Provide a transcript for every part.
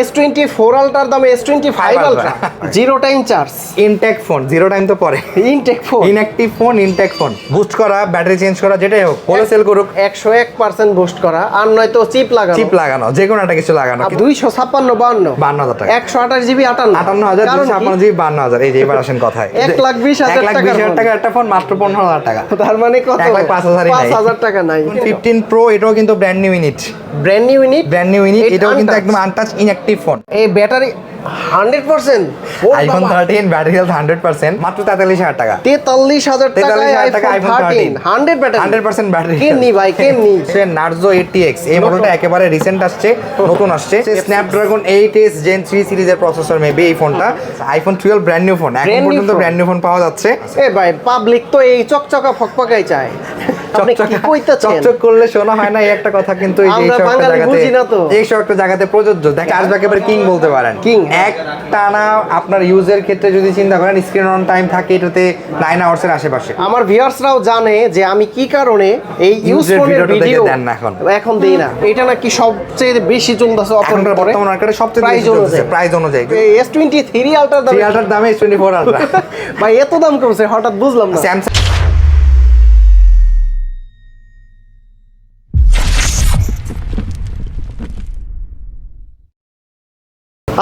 S twenty four আলটার দাম S twenty five ultra zero time charge intact phone zero time তো পরে। Intact phone inactive phone intact phone boost করা battery change করা যেটাই হোক সেল করুক। একশো এক পার্সেন্ট বুস্ট করা আর নয়তো চিপ লাগানো। চিপ লাগানো যে কোনো একটা কিছু লাগানো। দুইশো ছাপ্পান্ন বান্ন বান্ন হাজার টাকা। একশো আঠাশ জিবি আটান্ন। আটান্ন হাজার ছাপ্পান্ন জিবি বান্ন হাজার। এই যে এবার আসেন কথায়। এক লাখ বিশ হাজার লাখ বিশ হাজার টাকা একটা ফোন মাত্র পনেরো হাজার টাকা। তার মানে কত? পাঁচ হাজারই পাঁচ। হাজার টাকা নাই। ফিফটিন প্রো এটাও কিন্তু brand new unit brand new unit brand new unit এটাও কিন্তু একদম আনটাচ ইনঅ্যাক্টিভ ফোন এই battery hundred percent iPhone thirteen battery health hundred percent মাত্র তেতাল্লিশ হাজার টাকা। তেতাল্লিশ হাজার টাকায় 43,000 টাকা iPhone thirteen 13 hundred battery hundred percent battery কেমনি ভাই কেমনি? সে নার্জো এইটি এক্স এই মডেলটা একেবারে রিসেন্ট আসছে নতুন আসছে। Snapdragon eight S gen three সিরিজের প্রসেসর মেবি এই ফোনটা iPhone twelve brand new phone এখন পর্যন্ত ব্র্যান্ড নিউ ফোন পাওয়া যাচ্ছে। এ ভাই পাবলিক তো এই চকচকা ফকফকাই চায়। কি চকচক করলে শোনা হয় না এই একটা কথা কিন্তু এই যে আমরা এইসব একটা বাঙালি জায়গাতে বুঝি না তো। এইসব একটা জায়গাতে প্রযোজ্য। দেখে আসবে একেবারে কিং বলতে পারেন। King। এক টানা আপনার ইউজের ক্ষেত্রে যদি চিন্তা করেন স্ক্রিন অন টাইম থাকে এটাতে নাইন আওয়ার্স এর আশেপাশে। আমার ভিউয়ার্সরাও জানে যে আমি কি কারণে এই ইউজ ফোনের ভিডিও দেন না এখন। এখন দেই না। এটা নাকি সবচেয়ে বেশি চলতেছে অফার পরে বর্তমান মার্কেটে সবচেয়ে Price বেশি অনুযায়ী। প্রাইস দাম আল্ট্রার আল্ট্রা ভাই এত দাম কমছে হঠাৎ বুঝলাম না। স্যামসাং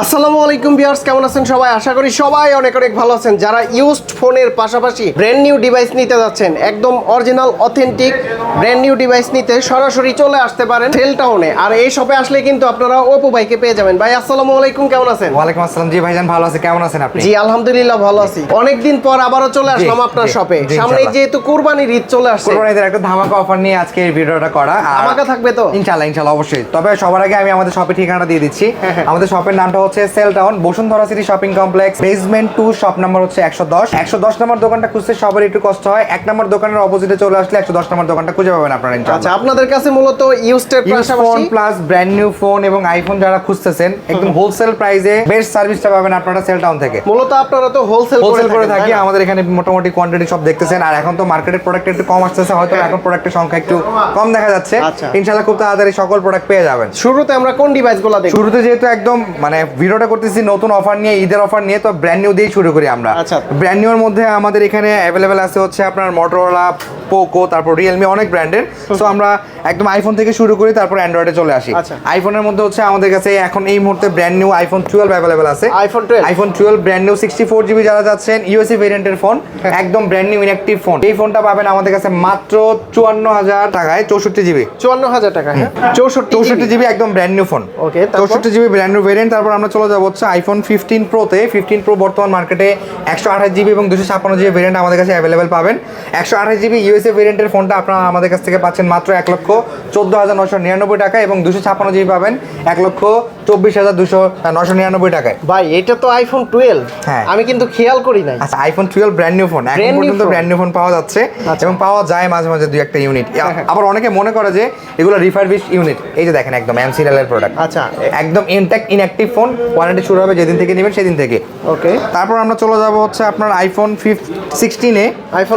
আসসালামু আলাইকুম ভিউয়ার্স কেমন আছেন সবাই? আশা করি সবাই অনেক অনেক ভালো আছেন। যারা ইউজড ফোনের পাশাপাশি ব্র্যান্ড নিউ ডিভাইস নিতে যাচ্ছেন একদম original authentic brand new device নিতে সরাসরি চলে আসতে পারেন সেল টাউনে আর এই শপে আসলে কিন্তু আপনারা ওপো ভাইকে পেয়ে যাবেন। ভাই আসসালামু আলাইকুম কেমন আছেন? ওয়ালাইকুম আসসালাম। জি ভাইজান ভালো আছে। কেমন আছেন আপনি? জি আলহামদুলিল্লাহ ভালো আছি। অনেকদিন পর আবারও চলে আসলাম আপনার শপে সামনে যেহেতু কুরবানির ঈদ চলে আসছে। কোরবানিদের একটা ধামাকা অফার নিয়ে আজকে এই ভিডিওটা করা। আর ধামাকা থাকবে তো? ইনশাআল্লাহ ইনশাআল্লাহ অবশ্যই। তবে সবার আগে আমি আমাদের শপের ঠিকানাটা দিয়ে দিচ্ছি। হ্যাঁ, হ্যাঁ। আমাদের শপের নামটা হচ্ছে cell town Bashundhara city shopping complex basement two shop number হচ্ছে একশো দশ। একশো দশ নম্বর দোকানটা খুঁজতে সবার একটু কষ্ট হয়। এক নম্বর দোকানের অপোজিটে চলে আসলে একশো দশ নম্বর দোকানটা খুঁজে পাবেন আপনারা আচ্ছা আপনাদের কাছে মূলত ইউজডের phone plus brand new phone এবং আইফোন যারা খুঁজতেছেন একদম হোলসেল প্রাইসে বেস্ট সার্ভিসটা পাবেন আপনারা সেল টাউন থেকে। মূলত আপনারা তো হোলসেল হোলসেল করে থাকি আমাদের এখানে মোটামুটি কোয়ান্টিটি সব দেখতেছেন আর এখন তো মার্কেটের প্রোডাক্ট একটু কম আসতেছে হয়তো এখন প্রোডাক্টের সংখ্যা একটু কম দেখা যাচ্ছে। আচ্ছা। ইনশাআল্লাহ খুব তাড়াতাড়ি সকল প্রোডাক্ট পেয়ে যাবেন। শুরুতে আমরা কোন ডিভাইসগুলো দেখব? শুরুতে যেহেতু একদম মানে ভিডিওটা করতেছি নতুন অফার নিয়ে ঈদের অফার নিয়ে তো ব্র্যান্ড নিউ দিয়েই শুরু করি আমরা। আচ্ছা। ব্র্যান্ড নিউর মধ্যে আমাদের এখানে অ্যাভেলেবেল আছে হচ্ছে আপনার মোটরোলা পোকো তারপর রিয়েলমি অনেক ব্র্যান্ডের সো আমরা একদম আইফোন থেকে শুরু করি তারপর অ্যান্ড্রয়েডে চলে আসি। আচ্ছা। আইফোনের মধ্যে হচ্ছে আমাদের কাছে এখন এই মুহূর্তে brand new iPhone twelve available আছে। IPhone 12 iPhone twelve brand new sixty four GB যারা যাচ্ছেন ইউএসএ ভেরিয়েন্টের ফোন। একদম ব্র্যান্ড নিউ ইনঅ্যাক্টিভ ফোন এই ফোনটা পাবেন আমাদের কাছে মাত্র চুয়ান্ন হাজার টাকায় চৌষট্টি জিবি চুয়ান্ন হাজার টাকা হ্যাঁ? চৌষট্টি চৌষট্টি জিবি একদম ব্র্যান্ড নিউ ফোন ওকে চৌষট্টি জিবি ব্র্যান্ড নিউ ভেরিয়েন্ট তারপর আমরা চলে যাব হচ্ছে আইফোন ফিফটিন প্রোতে ফিফটিন প্রো বর্তমান মার্কেটে একশো আঠাশ জিবি এবং দুশো ছাপ্পান্ন জিবি ভেরিয়েন্ট আমাদের কাছে অ্যাভেলেবেল পাবেন। একশো আঠাশ জিবি ইউএসএ ভেরিয়েন্টের ফোনটা আপনারা আমাদের কাছ থেকে পাচ্ছেন মাত্র এক লক্ষ চোদ্দ হাজার নশো নিরানব্বই টাকা এবং দুশো ছাপ্পান্ন জিবি পাবেন এক লক্ষ চব্বিশ হাজার দুশো নশো নিরানব্বই টাকায়। ভাই এটা তো আইফোন টুয়েলভ হ্যাঁ। আমি কিন্তু খেয়াল করি নাই। আচ্ছা iPhone twelve brand new phone এখন পর্যন্ত। ব্র্যান্ড নিউ ফোন পাওয়া যাচ্ছে আচ্ছা। এবং পাওয়া যায় মাঝে মাঝে দুই একটা ইউনিট হ্যাঁ। আবার অনেকে মনে করে যে এগুলো রিফারবিশ ইউনিট এই যে দেখেন একদম এম সিরিয়ালের প্রোডাক্ট আচ্ছা। একদম ইনট্যাক্ট ইনঅ্যাক্টিভ ফোন ওয়ারেন্টি শুরু হবে যেদিন থেকে নেবেন সেদিন থেকে ওকে তারপর আমরা চলে যাব হচ্ছে আপনার আইফোন ফিফ সিক্সটিনে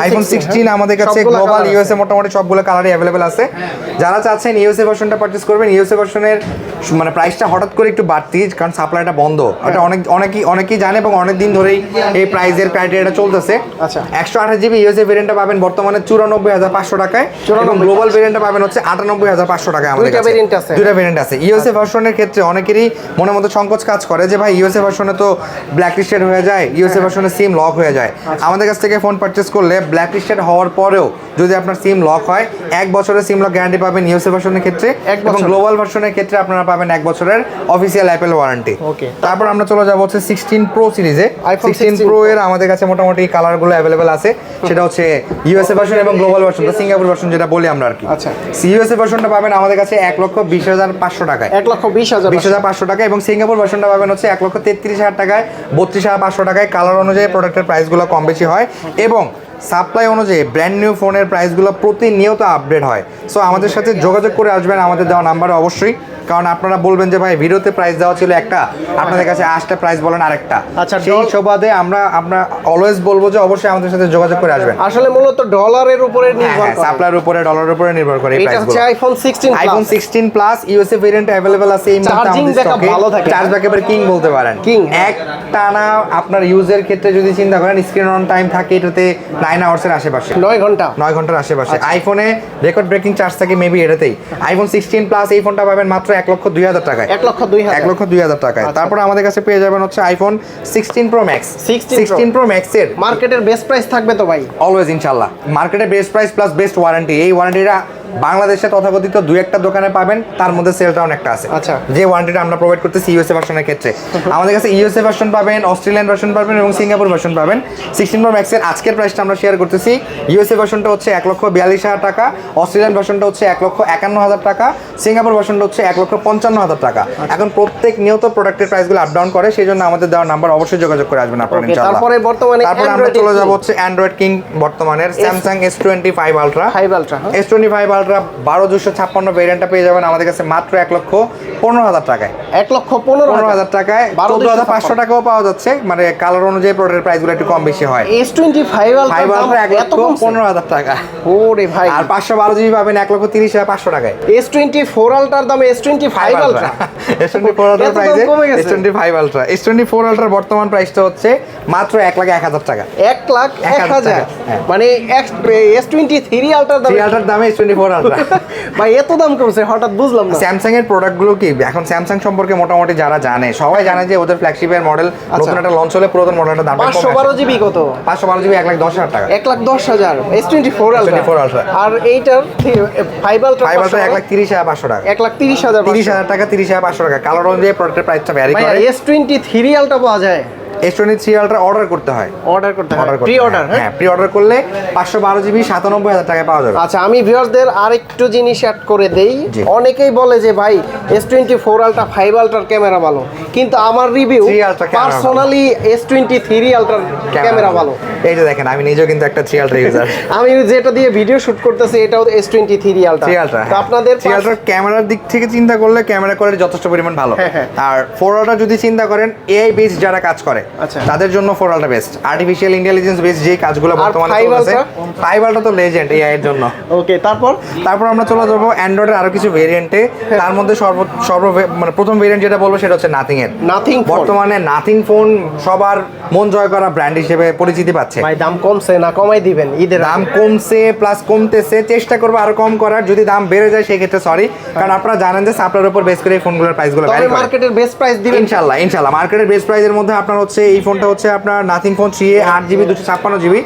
আইফোন সিক্সটিন হ্যাঁ। আমাদের কাছে গ্লোবাল। ইউএসএ মোটামুটি সবগুলো কালারই অ্যাভেলেবেল আছে যারা চাচ্ছেন ইউএসএ ভার্সনটা পারচেস করবেন ইউএসএ ভার্সনের মানে প্রাইসটা হঠাৎ করে একটু বাড়তি কারণ সাপ্লাইটা বন্ধ হ্যাঁ। এটা অনেক অনেকেই অনেকেই জানে এবং অনেক দিন ধরেই এই প্রাইসের ক্রাইটেরিয়াটা চলতেছে আচ্ছা। একশো আঠাশ জিবি ইউএসএ ভেরিয়েন্টটা পাবেন বর্তমানে চুরানব্বই হাজার পাঁচশো টাকায় এবং 94,500 গ্লোবাল ভেরিয়েন্টটা পাবেন হচ্ছে আটানব্বই হাজার পাঁচশো টাকায় আমাদের। দুইটা ভেরিয়েন্ট আছে ইউএসএ ভার্সনের ক্ষেত্রে অনেকেরই মনে মতো সংকোচ কাজ করে যে ভাই ইউএসএ ভার্সনে তো ব্ল্যাক লিস্টেড হয়ে যায় ইউএসএ ভার্সনে সিম লক হয়ে যায়। আমাদের কাছ থেকে ফোন পারচেস করলে ব্ল্যাক লিস্টেড হওয়ার পরেও যদি আপনার সিম লক হয় এক বছরের সিম লক গ্যারান্টি পাবেন ইউএসএ ভার্সনের ক্ষেত্রে এবং গ্লোবাল ভার্সনের ক্ষেত্রে আপনারা পাবেন এক বছরের অফিসিয়াল অ্যাপেল ওয়ারেন্টি. তারপর আমরা চলে যাব হচ্ছে সিক্সটিন প্রো সিরিজে সিক্সটিন 16 প্রো এর আমাদের কাছে মোটামুটি কালারগুলো অ্যাভেলেবেল আছে। সেটা হচ্ছে ইউএসএ ভার্সন এবং গ্লোবাল ভার্সন সিঙ্গাপুর ভার্সন যেটা বলি আমরা আর কি। আচ্ছা। ইউএসএ ভার্সনটা পাবেন আমাদের কাছে এক লক্ষ বিশ হাজার পাঁচশো টাকায়। এক লক্ষ বিশ হাজার বিশ হাজার পাঁচশো টাকা এবং সিঙ্গাপুর ভার্সনটা পাবেন হচ্ছে এক লক্ষ তেত্রিশ হাজার টাকায়, বত্রিশ হাজার পাঁচশো টাকায়। কালার অনুযায়ী প্রোডাক্টের প্রাইসগুলো কম বেশি হয় এবং সাপ্লাই অনুযায়ী ব্র্যান্ড নিউ ফোনের প্রাইসগুলো প্রতিনিয়ত আপডেট হয়। সো আমাদের সাথে যোগাযোগ করে আসবেন, আমাদের দেওয়া নাম্বারে অবশ্যই। কারণ আপনারা বলবেন যে ভাই ভিডিওতে প্রাইস দেওয়া ছিল একটা। আপনাদের কাছে আসতে প্রাইস বলেন আরেকটা। আচ্ছা, সেই সুবাদে আমরা আমরা অলওয়েজ বলব যে অবশ্যই আমাদের সাথে যোগাযোগ করে আসবেন। আসলে মূলত ডলারের উপরে হ্যাঁ নির্ভর হ্যাঁ করে। সাপ্লাইয়ের উপরে ডলারের উপরে নির্ভর করে এটা হচ্ছে iPhone sixteen iPhone sixteen plus USA variant available আছে এই মুহূর্তে আমাদের স্টকে ভালো থাকে। চার্জ ব্যাকআপের কিং বলতে পারেন। King। এক টানা আপনার ইউজের ক্ষেত্রে যদি চিন্তা করেন স্ক্রিন অন টাইম থাকে এটাতে নাইন আওয়ার্সের আশেপাশে। নয় ঘণ্টা। নয় ঘণ্টার আশেপাশে। আইফোনে রেকর্ড ব্রেকিং চার্জ থাকে মেবি এটাতেই। আইফোন সিক্সটিন প্লাস এই ফোনটা পাবেন মাত্র এক লক্ষ দুই হাজার টাকায়। এক লক্ষ দুই হাজার। এক লক্ষ দুই হাজার টাকায়। আচ্ছা। তারপর আমাদের কাছে পেয়ে যাবেন হচ্ছে iPhone sixteen pro max sixteen pro ম্যাক্সের মার্কেটের বেস্ট প্রাইস থাকবে তো ভাই? অলওয়েজ ইনশাল্লাহ। মার্কেটের best price plus best warranty এই ওয়ারেন্টিটা বাংলাদেশে তথাকথিত দুই একটা দোকানে পাবেন তার মধ্যে সেলটা অনেকটা আছে। আচ্ছা। যে ওয়ারেন্টিটা আমরা প্রোভাইড করতেছি ইউএসএ ভার্সনের ক্ষেত্রে। আমাদের কাছে ইউএসএ ভার্সন পাবেন অস্ট্রেলিয়ান ভার্সন পাবেন এবং সিঙ্গাপুর ভার্সন পাবেন। সিক্সটিন প্রো ম্যাক্সের আজকের প্রাইসটা আমরা শেয়ার করতেছি। ইউএসএ ভার্সনটা হচ্ছে এক লক্ষ বিয়াল্লিশ হাজার টাকা অস্ট্রেলিয়ান ভার্সনটা হচ্ছে এক লক্ষ একান্ন হাজার টাকা সিঙ্গাপুর ভার্সনটা হচ্ছে এক লক্ষ পঞ্চান্ন হাজার টাকা। এখন প্রত্যেক নিয়ত প্রোডাক্টের প্রাইসগুলো আপ ডাউন করে সেই জন্য আমাদের দেওয়ার নাম্বার অবশ্যই যোগাযোগ করে আসবেন আপনারা তারপরে বর্তমানে তারপরে আমরা চলে যাব হচ্ছে অ্যান্ড্রয়েড কিং বর্তমানের Samsung S twenty five ultra five ultra S twenty five ultra বারো দুশো ছাপ্পান্ন ভেরিয়েন্টটা পেয়ে যাবেন আমাদের কাছে মাত্র এক লক্ষ পনেরো হাজার টাকায়। এক লক্ষ পনেরো হাজার টাকায় বারো চোদ্দ হাজার পাঁচশো টাকাও পাওয়া যাচ্ছে মানে কালার অনুযায়ী প্রোডাক্টের প্রাইসগুলো একটু কম বেশি হয়। S twenty five five ultra এক লক্ষ পনেরো হাজার টাকা। ওরে ভাই। আর পাঁচশো বারো জিবি পাবেন এক লক্ষ তিরিশ হাজার পাঁচশো টাকায়। এস টোয়েন্টি ফোর আলট্রার দাম S twenty five ultra S twenty four দাম প্রাইসে কমে গেছে। S twenty five ultra S twenty four আলট্রার বর্তমান প্রাইসটা হচ্ছে মাত্র এক লাখ এক হাজার টাকা। এক লাখ এক হাজার হ্যাঁ। মানে এস টোয়েন্টি থ্রি আলট্রার দাম আলট্রার দামে এস টোয়েন্টি ফোর ভাই এত দাম কমছে হঠাৎ বুঝলাম না। স্যামসাং এর প্রোডাক্টগুলো কি? এখন স্যামসাং সম্পর্কে মোটামুটি যারা জানে সবাই জানে যে ওদের ফ্ল্যাগশিপের মডেল নতুন একটা লঞ্চ হলে পুরাতন মডেলটা দাম পাঁচশো বারো জিবি কত? পাঁচশো বারো জিবি এক লাখ দশ হাজার টাকা। এক লাখ দশ হাজার S twenty four ultra S24 Ultra। আর এইটার ফাইভ আলট্রা ফাইভ আলট্রা এক লাখ তিরিশ হাজার পাঁচশো টাকা। এক লাখ তিরিশ হাজার তিরিশ হাজার টাকা তিরিশ হাজার পাঁচশো টাকা। কালার অনুযায়ী প্রোডাক্টের প্রাইসটা ভ্যারি করে। এস টোয়েন্টি থ্রি আলট্রা পাওয়া যায়। এস টোয়েন্টি থ্রি অর্ডার করতে হয়। অর্ডার করতে হয়। প্রি অর্ডার হ্যাঁ প্রি অর্ডার করলে পাঁচশো বারো জিবি সাতানব্বই হাজার টাকায় পাওয়া যাবে। আচ্ছা আমি ভিউয়ারদের আরেকটু জিনিস অ্যাড করে দেই। অনেকেই বলে যে ভাই S twenty four ultra five আলট্রার camera ভালো। কিন্তু আমার রিভিউ 3 Ultra camera ভালো। পার্সোনালি এস টোয়েন্টি থ্রি আলট্রার ক্যামেরা ভালো। এই যে দেখেন আমি নিজেও কিন্তু একটা থ্রি আলট্রা ইউজার আমি যেটা দিয়ে ভিডিও শুট করতেছি এটাও এস টোয়েন্টি থ্রি আলট্রা তো আপনাদের থ্রি আলট্রার ক্যামেরার দিক থেকে চিন্তা করলে ক্যামেরা কোয়ালিটি যথেষ্ট পরিমাণ ভালো। হ্যাঁ, হ্যাঁ। আর ফোর আলট্রা যদি চিন্তা করেন এআই বেস যারা কাজ করে আচ্ছা। তাদের জন্য four ultra best artificial intelligence base যে কাজগুলো বর্তমানে 5 চলতেছে Ultra? ফাইভ আলট্রা তো লেজেন্ড এআই এর জন্য। ওকে তারপর? তারপর আমরা চলে যাব অ্যান্ড্রয়েডের আরও কিছু ভেরিয়েন্টে তার মধ্যে সর্ব সর্ব মানে প্রথম ভেরিয়েন্ট যেটা বলব সেটা হচ্ছে নাথিং এর। নাথিং বর্তমানে নাথিং ফোন সবার মন জয় করা ব্র্যান্ড হিসেবে পরিচিতি পাচ্ছে। ভাই দাম কমছে না কমাই দিবেন? ঈদের দাম কমছে প্লাস কমতেছে চেষ্টা করব আরও কম করার। যদি দাম বেড়ে যায় সেক্ষেত্রে সরি কারণ আপনারা জানেন যে সাপ্লাইয়ের উপর বেস করে এই ফোনগুলোর প্রাইসগুলো মার্কেটের বেস্ট প্রাইস দিবেন। ইনশাল্লাহ ইনশাল্লাহ। মার্কেটের বেস্ট প্রাইসের মধ্যে আপনার হচ্ছে এই ফোনটা হচ্ছে আপনার নাথিং ফোন থ্রি এ আট জিবি দুশো ছাপ্পান্ন জিবি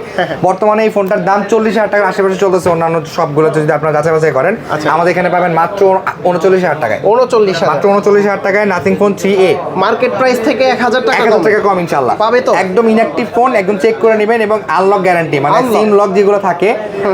বর্তমানে এই ফোনটার দাম চল্লিশ হাজার টাকার আশেপাশে চলতেছে অন্যান্য সবগুলোতে যদি আপনারা যাচাই বাছাই করেন। আচ্ছা। আমাদের এখানে পাবেন মাত্র উনচল্লিশ হাজার টাকায়। উনচল্লিশ মাত্র উনচল্লিশ হাজার টাকায় Nothing Phone three A market price থেকে এক হাজার টাকা এক হাজার টাকা কম ইনশাল্লাহ পাবে তো? একদম ইনঅ্যাক্টিভ ফোন একদম চেক করে নেবেন এবং আনলক গ্যারান্টি মানে সিম লক যেগুলো থাকে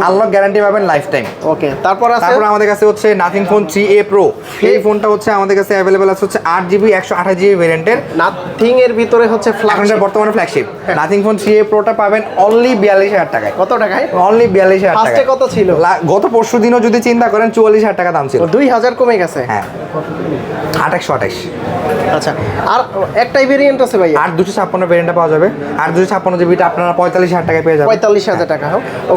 আনলক গ্যারান্টি পাবেন লাইফ টাইম ওকে তারপর আছে তারপর আমাদের কাছে হচ্ছে Nothing Phone three A pro এই ফোনটা হচ্ছে আমাদের কাছে অ্যাভেলেবেল আছে হচ্ছে আট জিবি একশো আঠাশ জিবি ভেরিয়েন্টের নাথিং এর ভিতরে হচ্ছে ফ্ল্যাগশিপ বর্তমানে ফ্ল্যাগশিপ। নাথিং ফোন থ্রি প্রোটা পাবেন অনলি বিয়াল্লিশ হাজার টাকায়। কত টাকায়? অনলি বিয়াল্লিশ হাজার First এ টাকা কত ছিল? গত পরশু দিনও যদি চিন্তা করেন চুয়াল্লিশ হাজার টাকা দাম ছিল। দুই হাজার কমে গেছে? হ্যাঁ। আঠাশশো আঠাশ। আচ্ছা আর একটাই ভেরিয়েন্ট আছে ভাই আট দুশো ছাপ্পান্ন ভেরিয়েন্টটা পাওয়া যাবে। আট দুশো ছাপ্পান্ন জিবিটা আপনারা পঁয়তাল্লিশ হাজার টাকায় পেয়ে যাবেন। পঁয়তাল্লিশ হাজার টাকা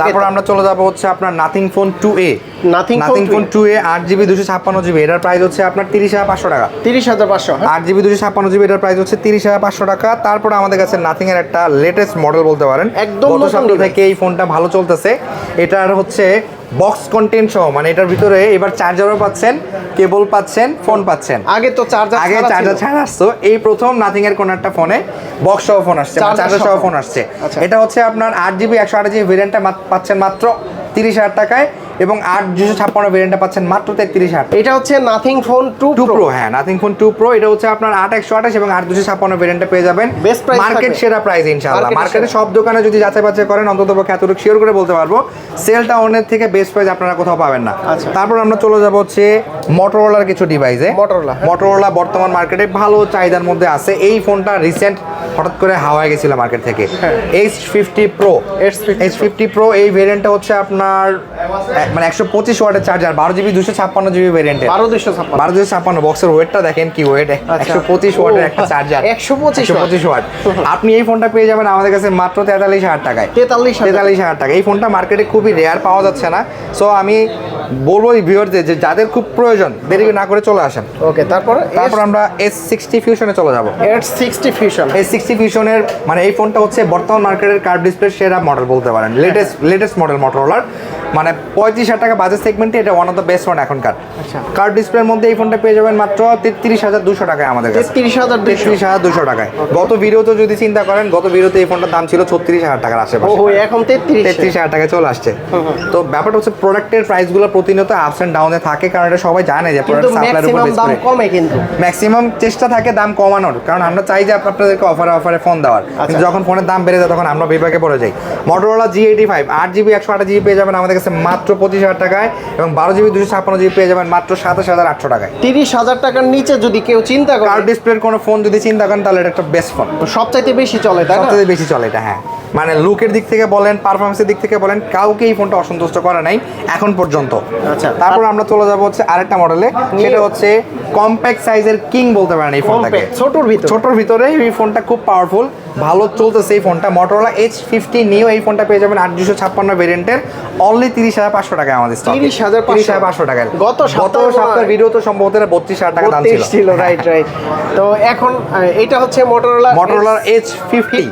তারপর আমরা চলে যাব হচ্ছে আপনার Nothing Phone two A Nothing Phone phone two A আট জিবি দুশো ছাপ্পান্ন জিবি এটার প্রাইস হচ্ছে আপনার তিরিশ হাজার পাঁচশো টাকা। তিরিশ হাজার পাঁচশো হ্যাঁ? আট জিবি দুশো ছাপ্পান্ন জিবি এটার প্রাইস হচ্ছে তিরিশ হাজার পাঁচশো টাকা। তারপরে আমাদের কাছে নাথিং এর একটা লেটেস্ট মডেল বলতে পারেন। একদম গত সপ্তাহ থেকে এই ফোনটা ভালো চলতেছে। এটার হচ্ছে বক্স কন্টেন্ট সহ মানে এটার ভিতরে এবার চার্জারও পাচ্ছেন কেবল পাচ্ছেন ফোন পাচ্ছেন আগে তো চার্জার আগে চার্জার ছাড়া আসতো এই প্রথম নাথিং এর কোন একটা ফোনে বক্স সহ ফোন আসছে চার্জার সহ। সহ ফোন আসছে আচ্ছা। এটা হচ্ছে আপনার আট জিবি একশো আট জিবি ভেরিয়েন্টটা পাচ্ছেন মাত্র তিরিশ হাজার টাকায় এবং আট দুশো ছাপ্পান্ন ভেরিয়েন্টটা পাচ্ছেন মাত্র তেত্রিশ হাজার এটা হচ্ছে Nothing Phone two two pro হ্যাঁ নাথিং ফোন টু প্রো এটা হচ্ছে আপনার আট একশো আঠাশ এবং আট দুশো ছাপ্পান্ন ভেরিয়েন্টে পেয়ে যাবেন। বেস্ট price মার্কেট সেরা প্রাইস ইনশাআল্লাহ। মার্কেটে সব দোকানে যদি যাচাই বাছাই করেন অন্তত পক্ষে এতটুকু শিওর করে বলতে পারব সেলটা অনের থেকে বেস্ট প্রাইস আপনারা কোথাও পাবেন না। আচ্ছা। তারপর আমরা চলে যাব হচ্ছে মোটরোলার কিছু ডিভাইসে হ্যাঁ। মোটরোলা বর্তমান মার্কেটে ভালো চাহিদার মধ্যে আছে। এই ফোনটা রিসেন্ট হঠাৎ করে হাওয়ায় গেছিল মার্কেট থেকে। H fifty pro H50 H fifty pro এই ভেরিয়েন্টটা হচ্ছে আপনার মানে একশো পঁচিশ ওয়াটের চার্জার বারো জিবি দুশো ছাপ্পান্ন জিবি ভেরিয়েন্টের বারো দুশো ছাপ্পান্ন। বারো দুশো ছাপ্পান্ন বক্সের ওয়েটটা দেখেন কি ওয়েট একশো পঁচিশ ওয়াটের একটা চার্জার 125 watt। পঁচিশ ওয়াট। আপনি এই ফোনটা পেয়ে যাবেন আমাদের কাছে মাত্র তেতাল্লিশ হাজার টাকায়। তেতাল্লিশ তেতাল্লিশ হাজার টাকা। এই ফোনটা মার্কেটে খুবই রেয়ার পাওয়া যাচ্ছে না। সো আমি বলব এই ভিউয়ারদের যে যাদের খুব প্রয়োজন দেরি না করে চলে আসেন। ওকে তারপর তারপর আমরা এস সিক্সটি ফিউশনে চলে যাব। এর সিক্সটি ফিউশন এই সিক্সটি ফিউশনের মানে এই ফোনটা হচ্ছে বর্তমান মার্কেটের কার্ভ ডিসপ্লে সেরা মডেল বলতে পারেন। লেটেস্ট লেটেস্ট মডেল মটোরোলার মানে পঁয়ত্রিশ হাজার টাকা বাজেট সেগমেন্টে এটা one of the best phone এখনকার। আচ্ছা। কার্ভ ডিসপ্লের মধ্যে এই ফোনটা পেয়ে যাবেন মাত্র তেত্রিশ হাজার দুশো টাকায় আমাদের কাছে। তেত্রিশ হাজার তেত্রিশ হাজার দুশো টাকায়। গত ভিডিওতে যদি চিন্তা করেন গত ভিডিওতে এই ফোনটার দাম ছিল ছত্রিশ হাজার টাকার আশেপাশে। এখন তেত্রিশ। তেত্রিশ হাজার টাকায় চলে আসছে। তো ব্যাপারটা হচ্ছে প্রোডাক্টের প্রাইসগুলো প্রতিনিয়ত আপস অ্যান্ড ডাউনে থাকে কারণ এটা সবাই জানে যে প্রোডাক্ট সাপ্লাইয়ের উপর ম্যাক্সিমাম দাম কমে কিন্তু। ম্যাক্সিমাম চেষ্টা থাকে দাম কমানোর কারণ আমরা চাই যে আপনাদেরকে অফারে অফারে ফোন দেওয়ার। কিন্তু যখন ফোনের দাম বেড়ে যায় তখন আমরা বিভাগে পড়ে যাই। মোটরোলা জি এইটি ফাইভ আট জিবি একশো আট জিবি পেয়ে যাবেন আমাদের কাছে মাত্র পঁচিশ হাজার টাকায় এবং বারো জিবি দুশো ছাপ্পান্ন জিবি পেয়ে যাবেন মাত্র সাতাশ হাজার আটশো টাকায়। তিরিশ হাজার টাকার নিচে যদি কেউ চিন্তা করে কার ডিসপ্লের কোনো ফোন যদি চিন্তা করেন তাহলে এটা একটা বেস্ট ফোন সবচাইতে বেশি চলে তাই সবচেয়ে বেশি চলে এটা হ্যাঁ। মানে লুকের দিক থেকে বলেন পারফরমেন্সের দিক থেকে বলেন কাউকে এই ফোনটা অসন্তুষ্ট করা নাই এখন পর্যন্ত। আচ্ছা। তারপর আমরা চলে যাব হচ্ছে আরেকটা মডেলে সেটা হচ্ছে কম্প্যাক্ট সাইজের কিং বলতে পারেন এই ফোনটাকে ছোটর ভিতর। ছোটর ভিতরে এই ফোনটা খুব পাওয়ারফুল ভালো চলতেছে এই ফোনটা। মোটরোলা এইচ ফিফটি নিয়েও এই ফোনটা পেয়ে যাবেন আট দুশো ছাপ্পান্ন ভেরিয়েন্টের অনলি তিরিশ হাজার পাঁচশো টাকায় আমাদের স্টক 30,500 তিরিশ হাজার পাঁচশো টাকায়। গত গত সপ্তাহের ভিডিও তো সম্ভবত বত্রিশ হাজার টাকা দাম ছিল। রাইট রাইট তো এখন এটা হচ্ছে মোটরোলা মোটরোলার এইচ ফিফটি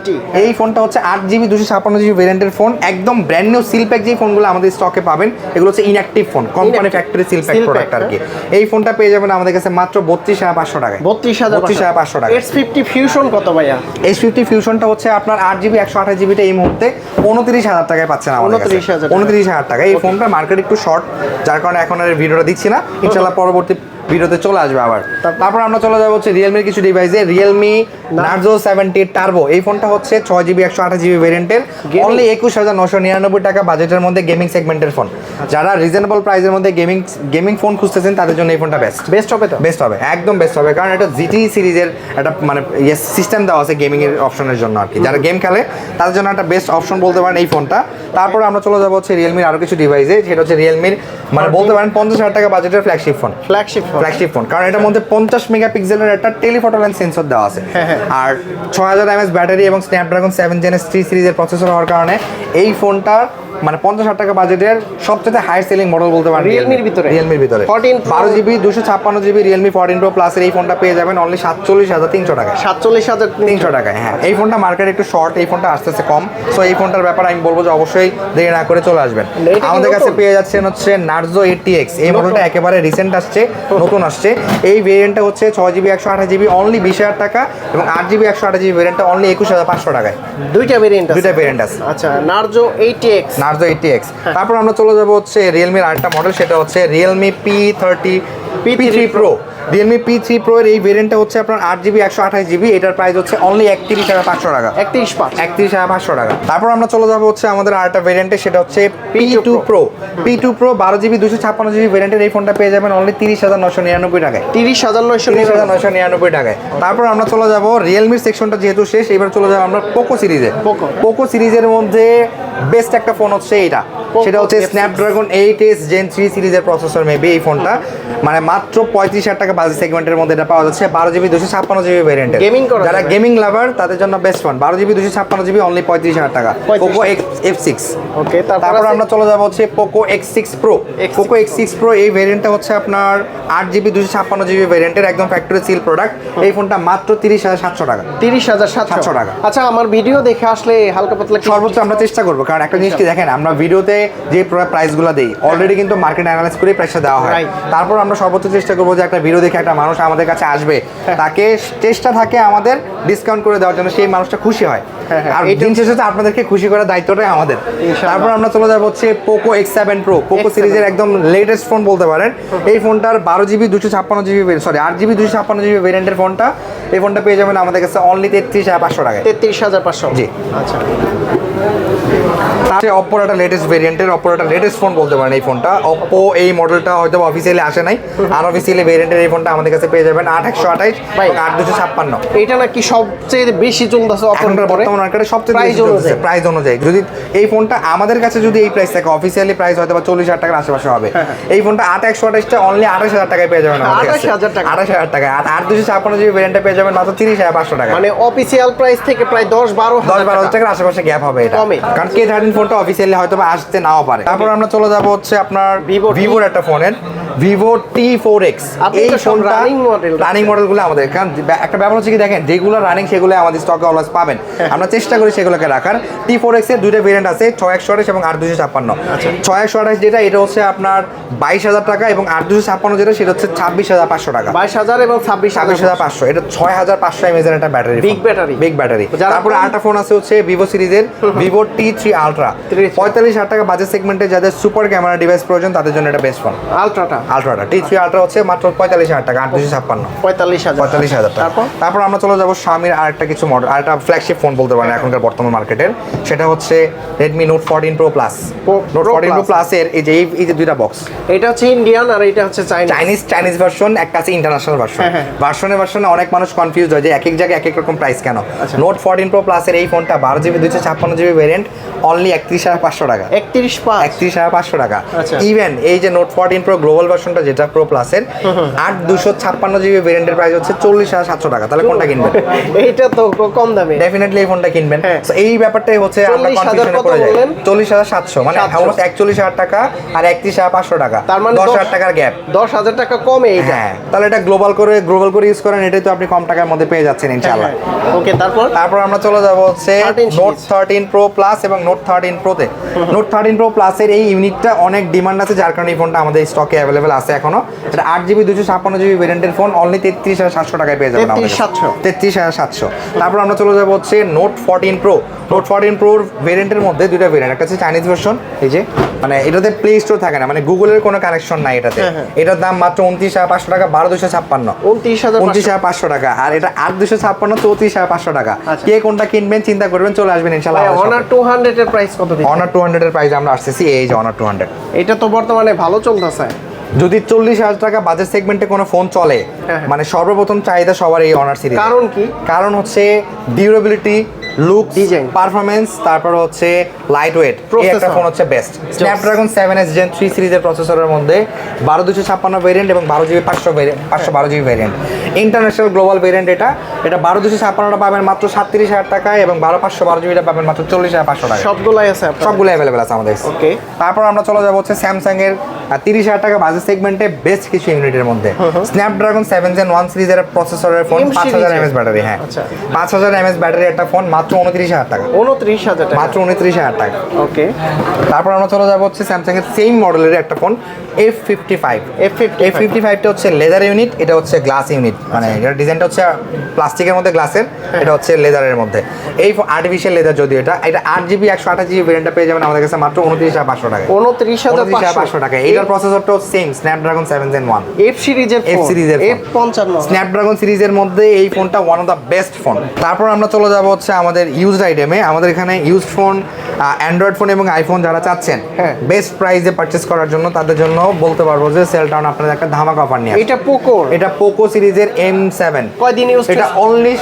এই ফোনটা হচ্ছে আট জিবি দুশো ছাপ্পান্ন জিবি ভেরিয়েন্টের ফোন একদম ব্র্যান্ড নিউ সিল প্যাক যে ফোনগুলো আমাদের স্টকে পাবেন এগুলো হচ্ছে inactive phone company factory seal pack Seal product আর কি। এই ফোনটা পেয়ে যাবেন আমাদের কাছে মাত্র বত্রিশ হাজার পাঁচশো টাকায়। বত্রিশ হাজার বত্রিশ হাজার পাঁচশো টাকা এক্স ফিফটি ফিউশন কত ভাইয়া? এইচ ফিফটি ফিউশনটা হচ্ছে আপনার আট জিবি একশো আঠাশ জিবিটা এই মুহূর্তে উনত্রিশ হাজার টাকায় পাচ্ছেন 29,000 হাজার উনত্রিশ হাজার টাকা। এই ফোনটা মার্কেট একটু শর্ট যার কারণে এখন আর ভিডিওটা দিচ্ছি না। ইনশাল্লাহ পরবর্তী ভিডিওতে চলে আসবে আবার। তারপর আমরা চলে যাব হচ্ছে রিয়েলমির কিছু ডিভাইসে রিয়েলমি নার্জো সেভেন্টি টার্বো এই ফোনটা হচ্ছে ছয় জিবি একশো আঠাশ জিবি ভেরিয়েন্টের অনলি একুশ হাজার নশো নিরানব্বই টাকা বাজেটের মধ্যে গেমিং সেগমেন্টের ফোন যারা রিজনেবল প্রাইসের মধ্যে গেমিং গেমিং ফোন খুঁজতেছেন তাদের জন্য এই ফোনটা বেস্ট বেস্ট হবে তো? বেস্ট হবে একদম বেস্ট হবে। কারণ এটা জিটি সিরিজের একটা মানে ইয়ে সিস্টেম দেওয়া আছে গেমিংয়ের অপশনের জন্য আর কি। যারা গেম খেলে তাদের জন্য একটা বেস্ট অপশন বলতে পারেন এই ফোনটা। তারপর আমরা চলে যাব হচ্ছে রিয়েলমির আরও কিছু ডিভাইসে সেটা হচ্ছে রিয়েলমির মানে বলতে পারেন পঞ্চাশ হাজার টাকা বাজেটের flagship phone flagship flagship phone কারণ এটার মধ্যে পঞ্চাশ মেগাপিক্সেলের একটা টেলিফটো লেন্স সেন্সর দেওয়া আছে। হ্যাঁ, হ্যাঁ। আর ছয় হাজার এমএস ব্যাটারি এবং স্ন্যাপড্রাগন সেভেন জেন থ্রি সিরিজের প্রসেসর হওয়ার কারণে এই ফোনটার মানে পঞ্চাশ হাজার টাকা বাজেটের সবচেয়ে হাই সেলিং মডেল বলতে পারেন Realme-র ভিতরে? রিয়েলমির ভিতরে। 14 Pro- বারো জিবি দুশো ছাপ্পান্ন জিবি রিয়েলমি ফোরটিন প্রো প্লাসের এই ফোনটা পেয়ে যাবেন অনলি সাতচল্লিশ হাজার তিনশো টাকায়। সাতচল্লিশ হাজার তিনশো। টাকায় হ্যাঁ। এই ফোনটা মার্কেট একটু শর্ট এই ফোনটা আস্তে আস্তে কম। সো এই ফোনটার ব্যাপারে আমি বলব যে অবশ্যই দেরি না করে চলে আসবেন। আমাদের কাছে পেয়ে যাচ্ছেন হচ্ছে নার্জো এইটি এক্স এই মডেলটা একেবারে রিসেন্ট আসছে নতুন। আসছে। এই ভেরিয়েন্টটা হচ্ছে ছয় জিবি একশো আঠাশ জিবি অনলি বিশ হাজার টাকা এবং আট জিবি একশো আঠাশ জিবি ভেরিয়েন্টটা অনলি একুশ হাজার পাঁচশো টাকায়। দুইটা ভেরিয়েন্ট দুইটা ভেরিয়েন্ট আছে। আচ্ছা Narzo eighty X Narzo eighty X তারপর আমরা চলে যাব হচ্ছে রিয়েলমির আরেকটা মডেল সেটা হচ্ছে Realme P thirty P three pro Realme P three pro এর এই ভেরিয়েন্টটা হচ্ছে আপনার আট জিবি একশো আঠাশ জিবি এটার প্রাইস হচ্ছে অনলি একত্রিশ হাজার পাঁচশো টাকা। একত্রিশ একত্রিশ হাজার পাঁচশো টাকা। তারপর আমরা চলে যাব হচ্ছে আমাদের আরেকটা ভেরিয়েন্টে সেটা হচ্ছে P P2 two pro P two pro বারো জিবি দুশো ছাপ্পান্ন জিবি ভেরিয়েন্টের এই ফোনটা পেয়ে যাবেন অনলি তিরিশ হাজার নশো নিরানব্বই টাকায়। তিরিশ হাজার নয়শো তিরিশ হাজার নশো নিরানব্বই টাকায়। তারপর আমরা চলে যাব রিয়েলমির সেকশনটা যেহেতু শেষ এবার চলে যাব আমরা পোকো সিরিজে Poco। পোকো সিরিজের মধ্যে বেস্ট একটা ফোন হচ্ছে এটা সেটা হচ্ছে Snapdragon eight S gen three সিরিজের প্রসেসর মেবি এই ফোনটা মানে মাত্র পঁয়ত্রিশ হাজার টাকা বাজে সেগমেন্টের মধ্যে এটা পাওয়া যাচ্ছে। বারো জিবি দুশো ছাপ্পান্ন জিবি Gaming করা যারা গেমিং লাভার তাদের জন্য বেস্ট ফোন বারো জিবি দুশো ছাপ্পান্ন জিবি অনলি পঁয়ত্রিশ হাজার টাকা। 35 পোকো এফ সিক্স ওকে তারপর আমরা চলে যাব হচ্ছে Poco X six pro Poco X six pro এই ভেরিয়েন্টটা হচ্ছে আপনার আট জিবি দুশো ছাপ্পান্ন জিবি ভেরিয়েন্টের একদম ফ্যাক্টরি সিল প্রোডাক্ট এই ফোনটা মাত্র তিরিশ হাজার সাতশো টাকা। তিরিশ হাজার সাতশো। টাকা। আচ্ছা আমার ভিডিও দেখে আসলে হালকা পাতলা সর্বোচ্চ আমরা চেষ্টা করব। কারণ একটা জিনিস কি দেখেন আমরা ভিডিওতে যে প্রাইসগুলো দিই অলরেডি কিন্তু মার্কেট অ্যানালাইজ করে প্রাইসটা দেওয়া হয়। তারপর আমরা সর্বোচ্চ চেষ্টা করব যে একটা ভিডিও দেখে একটা মানুষ আমাদের কাছে আসবে। হ্যাঁ। তাকে চেষ্টা থাকে আমাদের ডিসকাউন্ট করে দেওয়ার জন্য সেই মানুষটা খুশি হয়। হ্যাঁ, হ্যাঁ, আর দিন শেষে আপনাদেরকে খুশি করার দায়িত্বটাই আমাদের। তারপর আমরা চলে যাব হচ্ছে Poco X seven pro Poco সিরিজের একদম লেটেস্ট ফোন বলতে পারেন। এই ফোনটার বারো জিবি দুশো ছাপ্পান্ন জিবি সরি আট জিবি দুশো ছাপ্পান্ন জিবি ভেরিয়েন্টের ফোনটা। এই ফোনটা পেয়ে যাবেন আমাদের কাছে অনলি তেত্রিশ হাজার পাঁচশো টাকায়। তেত্রিশ হাজার পাঁচশো। জি। আচ্ছা। তার অপ্পোর একটা লেটেস্ট ভেরিয়েন্টের অপ্পোর একটা লেটেস্ট ফোন বলতে পারেন এই ফোনটা অপ্পো এই মডেলটা হয়তো অফিসিয়ালি আসে নাই আর অফিসিয়ালি ভেরিয়েন্টের এই ফোনটা আমাদের কাছে পেয়ে যাবেন আট একশো আঠাইশ আট দুশো ছাপ্পান্ন। এইটা নাকি সবচেয়ে বেশি চলতেছে এখনকার অপরের পরে বর্তমান মার্কেটে সবচেয়ে চলতেছে অনুযায়ী। প্রাইস অনুযায়ী। যদি এই ফোনটা আমাদের কাছে যদি এই প্রাইস থাকে অফিসিয়ালি প্রাইস হয়তো বা চল্লিশ হাজার টাকার আশেপাশে হবে। এই ফোনটা আট একশো আঠাশটা অনলি আঠাশ হাজার টাকায় পেয়ে যাবেন কাছে। 28,000 টাকা। আঠাশ হাজার টাকা আর আট দুশো ছাপ্পান্ন জিবি ভ্যারিয়েন্টটা পেয়ে যাবেন মাত্র তিরিশ হাজার পাঁচশো টাকা মানে অফিসিয়াল প্রাইস থেকে প্রায় দশ বারো দশ বারো হাজার টাকার আশেপাশে গ্যাপ হবে এটা। কারণ কে থার্টিন ফোনটা অফিসিয়ালি হয়তো আসতে নাও পারে। তারপর আমরা চলে যাব হচ্ছে আপনার ভিভোর একটা ফোনের ভিভো টি ফোর এক্স এই ফোনটা রানিং মডেলগুলো আমাদের। কারণ একটা ব্যাপার হচ্ছে কি দেখেন যেগুলো রানিং সেগুলো আমাদের স্টকে অলওয়েজ পাবেন। হ্যাঁ। আমরা চেষ্টা করি সেগুলোকে রাখার। টি ফোর এক্সের দুইটা ভেরিয়েন্ট আছে ছয় একশো আঠাশ এবং আট দুশো ছাপ্পান্ন। আচ্ছা। ছয় একশো আঠাশ যেটা এটা হচ্ছে আপনার বাইশ হাজার টাকা এবং আট দুশো ছাপ্পান্ন যেটা সেটা হচ্ছে ছাব্বিশ হাজার পাঁচশো টাকা। বাইশ হাজার এবং ছাব্বিশ ছাব্বিশ হাজার পাঁচশো। এটা ছয় হাজার পাঁচশো এমএজ এর একটা battery Big battery। Big battery তারপরে আরেকটা ফোন আছে হচ্ছে ভিভো সিরিজের ভিভো টি থ্রি আলট্রা 3 পঁয়তাল্লিশ হাজার টাকা বাজেট সেগমেন্টে যাদের সুপার ক্যামেরা ডিভাইস প্রয়োজন তাদের জন্য এটা বেস্ট ফোন আলট্রাটা আলট্রাটা টি থ্রি আলট্রা হচ্ছে মাত্র পঁয়তাল্লিশ হাজার টাকা আট দুশো ছাপ্পান্ন। পঁয়তাল্লিশ হাজার। পঁয়তাল্লিশ হাজার টাকা। তারপর? আমরা চলে যাব স্বামীর আরেকটা কিছু মডেল আরেকটা ফ্ল্যাগশিপ ফোন বলতে পারেন এখনকার বর্তমান মার্কেটের সেটা হচ্ছে Redmi Note fourteen pro plus Note fourteen pro প্লাসের এই যে এই- যে দুইটা বক্স এটা হচ্ছে ইন্ডিয়ান আর এটা হচ্ছে চাইনিজ চাইনিজ ভার্সন একটা আছে ইন্টারন্যাশনাল ভার্সন। ভার্সনে ভার্সনে অনেক মানুষ কনফিউজ হয় যে এক এক জায়গায় এক এক রকম প্রাইস কেন? আচ্ছা। নোট ফোরটিন প্রো প্লাসের এই ফোনটা বারো জিবি দুশো ছাপ্পান্ন জিবি ভ্যারিয়েন্ট অনলি একত্রিশ হাজার পাঁচশো টাকা। একত্রিশ একত্রিশ হাজার পাঁচশো টাকা। আচ্ছা। ইভেন এই যে নোট ফোরটিন প্রো গ্লোবাল ভার্সনটা যেটা প্রো প্লাসের আট দুশো ছাপ্পান্ন জিবি ভ্যারিয়েন্টের প্রাইস হচ্ছে চল্লিশ হাজার সাতশো টাকা। তাহলে কোনটা কিনবেন? এইটা তো কম দামে। ডেফিনেটলি এই ফোনটা কিনবেন। হ্যাঁ। এই ব্যাপারটাই হচ্ছে আমরা কনফিউশনে পড়ে যাই। চল্লিশ হাজার সাতশো মানে অলমোস্ট একচল্লিশ হাজার টাকা আর একত্রিশ হাজার পাঁচশো টাকা। তার মানে দশ হাজার টাকার গ্যাপ দশ হাজার টাকা কমে হ্যাঁ তাহলে এটা গ্লোবাল করে গ্লোবাল করে ইউজ করেন এটাই তো আপনি কম টাকার মধ্যে পেয়ে যাচ্ছেন ইনশাআল্লাহ। ওকে তারপর? তারপর আমরা চলে যাব হচ্ছে নোট। থার্টিন প্রো প্লাস এবং নোট থার্টিন প্রোতে নোট থার্টিন প্রো প্লাসের এই ইউনিটটা অনেক ডিমান্ড আছে যার কারণে এই ফোনটা আমাদের স্টকে অ্যাভেলেবেল আছে এখনও। এটা আট জিবি দুশো ছাপ্পান্ন জিবি ভেরিয়েন্টের ফোন অনলি তেত্রিশ হাজার সাতশো টাকায় পেয়ে যাবেন 33,700 তেত্রিশ হাজার সাতশো। তারপর আমরা চলে যাব হচ্ছে Note fourteen pro Note fourteen প্রোর ভেরিয়েন্টের মধ্যে দুইটা ভেরিয়েন্ট একটা হচ্ছে চাইনিজ ভার্সন এই যে মানে এটাতে প্লে স্টোর থাকে না মানে গুগলের কোনো কানেকশন নাই এটাতে। হ্যাঁ, হ্যাঁ। এটার দাম মাত্র উনত্রিশ হাজার পাঁচশো টাকা বারো দুশো ছাপ্পান্ন। উনত্রিশ হাজার উনত্রিশ হাজার পাঁচশো টাকা। আর এটা আট দুশো ছাপ্পান্ন চৌত্রিশ হাজার পাঁচশো টাকা। আচ্ছা। কে কোনটা কিনবেন চিন্তা করবেন চলে আসবেন ইনশাল্লাহ অনার টু হান্ড্রেড এর প্রাইস কত অনার টু হান্ড্রেড এর প্রাইস আমরা আসতেছি এই যে অনার টু হান্ড্রেড এটা তো বর্তমানে ভালো চলতেছে। যদি চল্লিশ হাজার টাকা বাজেট সেগমেন্টে কোনো ফোন চলে হ্যাঁ। মানে সর্বপ্রথম চাহিদা সবার এই অনার সিরিজ কারণ কি কারণ হচ্ছে ডিউরেবিলিটি লুক Design। পারফরমেন্স তারপর হচ্ছে লাইট ওয়েট একটা। ফোন হচ্ছে best Snapdragon seven S gen three সিরিজের প্রসেসরের মধ্যে বারো দুশো ছাপ্পান্ন ভেরিয়েন্ট এবং বারো জিবি পাঁচশো পাঁচশো বারো GB variant international global variant এটা। এটা বারো দুশো ছাপ্পান্নটা পাবেন মাত্র সাতত্রিশ হাজার টাকায় এবং বারো পাঁচশো বারো জিবিটা পাবেন মাত্র চল্লিশ হাজার পাঁচশো টাকা সবগুলাই আছে সবগুলো অ্যাভেলেবেল আছে আমাদের। ওকে তারপর আমরা চলে যাব হচ্ছে স্যামসাং এর তিরিশ হাজার টাকা বাজেট সেগমেন্টে বেস্ট কিছু ইউনিটের মধ্যে। স্ন্যাপড্রাগন সেভেন জেন ওয়ান সিরিজের প্রসেসরের ফোন পাঁচ হাজার এমএস ব্যাটারি হ্যাঁ। আচ্ছা। পাঁচ হাজার এমএস ব্যাটারি একটা ফোন মাত্র উনত্রিশ হাজার টাকা। উনত্রিশ হাজার টাকা। মাত্র উনত্রিশ হাজার টাকা। ওকে তারপর আমরা চলে যাব হচ্ছে স্যামসাং এর সেম মডেলের একটা phone F fifty five F55 F fifty ফাইভটা হচ্ছে লেদার ইউনিট এটা হচ্ছে গ্লাস ইউনিট মানে এটার ডিজাইনটা হচ্ছে প্লাস্টিকের মধ্যে গ্লাসের এটা হচ্ছে লেদারের মধ্যে। এই আর্টিফিশিয়াল লেদার যদিও এটা এটা আট জিবি একশো আঠাশ জিবি ভেরিয়েন্টটা পেয়ে যাবেন আমাদের কাছে মাত্র উনত্রিশ হাজার পাঁচশো টাকা উনত্রিশ হাজার পাঁচশো। টাকা এইটার প্রসেসরটাও same Snapdragon seven gen one F সিরিজের F সিরিজের এফ পঞ্চান্ন। স্ন্যাপড্রাগন সিরিজের মধ্যে এই ফোনটা one of the best phone তারপর আমরা চলে যাব হচ্ছে আমাদের ইউজড আইটেমে আমাদের এখানে ইউজড ফোন অ্যান্ড্রয়েড ফোন এবং আইফোন যারা চাচ্ছেন হ্যাঁ। বেস্ট প্রাইসে পারচেস করার জন্য তাদের জন্য বলতে পারব যে সেল টাউন আপনাদের একটা ধামাকা অফার নিয়ে এটা পোকো এটা পোকো সিরিজের এম সেভেন কয়দিন ইউজ এটা অনলি